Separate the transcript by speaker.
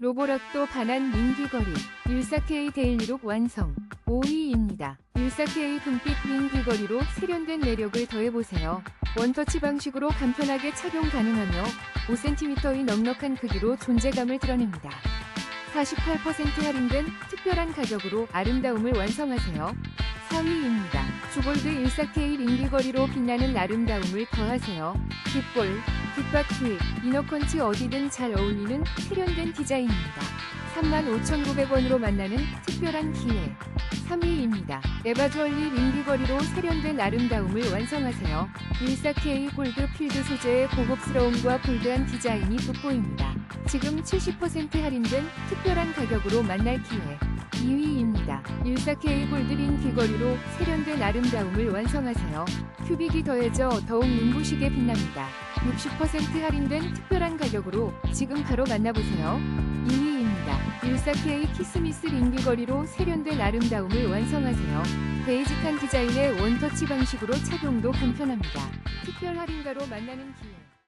Speaker 1: 로보락도 반한 민귀걸이 14K 데일리룩 완성 5위입니다. 14K 금빛 민귀걸이로 세련된 매력을 더해보세요. 원터치 방식으로 간편하게 착용 가능하며 5cm의 넉넉한 크기로 존재감을 드러냅니다. 48% 할인된 특별한 가격으로 아름다움을 완성하세요. 4위입니다. 주골드 14K 링기거리로 빛나는 아름다움을 더하세요. 깃볼, 깃바퀴, 이너컨치 어디든 잘 어울리는 세련된 디자인입니다. 35,900원으로 만나는 특별한 기회. 3위입니다. 에바주얼리 링기거리로 세련된 아름다움을 완성하세요. 14K 골드 필드 소재의 고급스러움과 볼드한 디자인이 돋보입니다. 지금 70% 할인된 특별한 가격으로 만날 기회. 2위입니다. 14K 골드린 귀걸이로 세련된 아름다움을 완성하세요. 큐빅이 더해져 더욱 눈부시게 빛납니다. 60% 할인된 특별한 가격으로 지금 바로 만나보세요. 2위입니다. 14K 키스미스 링 귀걸이로 세련된 아름다움을 완성하세요. 베이직한 디자인의 원터치 방식으로 착용도 간편합니다. 특별 할인가로 만나는 기회.